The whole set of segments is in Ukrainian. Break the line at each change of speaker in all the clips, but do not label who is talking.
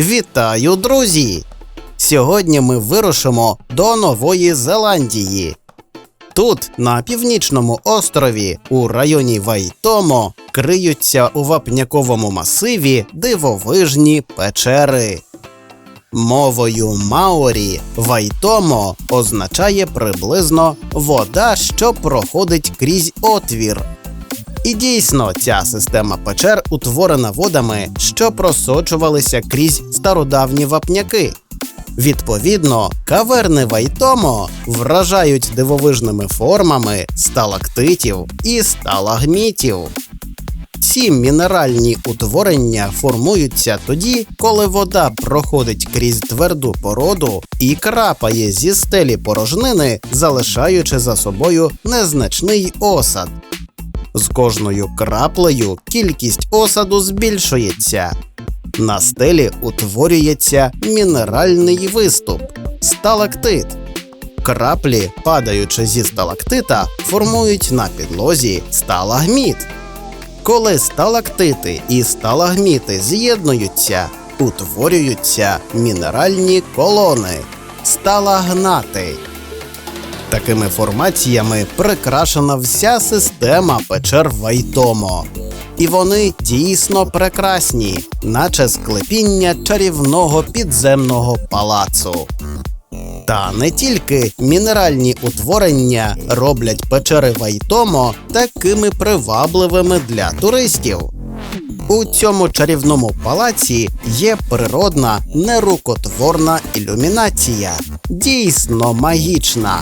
Вітаю, друзі! Сьогодні ми вирушимо до Нової Зеландії. Тут, на північному острові, у районі Вайтомо, криються у вапняковому масиві дивовижні печери. Мовою Маорі Вайтомо означає приблизно вода, що проходить крізь отвір. І дійсно, ця система печер утворена водами, що просочувалися крізь стародавні вапняки. Відповідно, каверни Вайтомо вражають дивовижними формами сталактитів і сталагмітів. Ці мінеральні утворення формуються тоді, коли вода проходить крізь тверду породу і крапає зі стелі порожнини, залишаючи за собою незначний осад. З кожною краплею кількість осаду збільшується. На стелі утворюється мінеральний виступ сталактит. Краплі, падаючи зі сталактита, формують на підлозі сталагміт. Коли сталактити і сталагміти з'єднуються, утворюються мінеральні колони сталагнати. Такими формаціями прикрашена вся система печер Вайтомо. І вони дійсно прекрасні, наче склепіння чарівного підземного палацу. Та не тільки мінеральні утворення роблять печери Вайтомо такими привабливими для туристів. У цьому чарівному палаці є природна нерукотворна ілюмінація, дійсно магічна.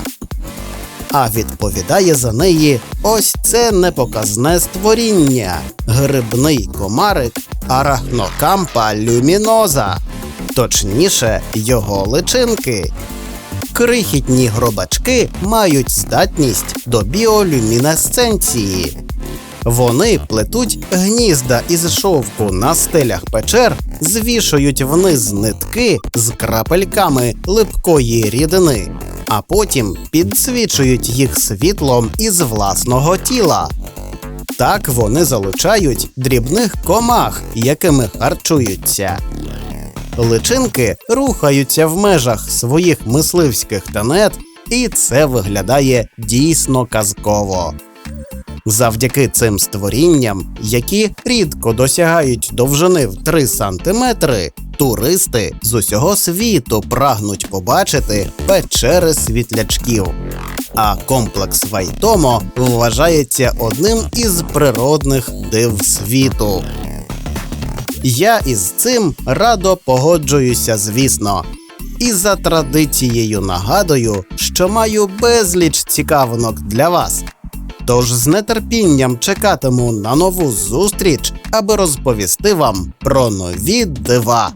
А відповідає за неї ось це непоказне створіння грибний комарик арахнокампа люміноза, точніше, його личинки. Крихітні гробачки мають здатність до біолюмінесценції. Вони плетуть гнізда із шовку на стелях печер, звішують вниз нитки з крапельками липкої рідини, а потім підсвічують їх світлом із власного тіла. Так вони залучають дрібних комах, якими харчуються. Личинки рухаються в межах своїх мисливських тенет, і це виглядає дійсно казково. Завдяки цим створінням, які рідко досягають довжини в 3 сантиметри, туристи з усього світу прагнуть побачити печери світлячків. А комплекс Вайтомо вважається одним із природних див світу. Я із цим радо погоджуюся, звісно. І за традицією нагадую, що маю безліч цікавинок для вас. Тож з нетерпінням чекатиму на нову зустріч, аби розповісти вам про нові дива.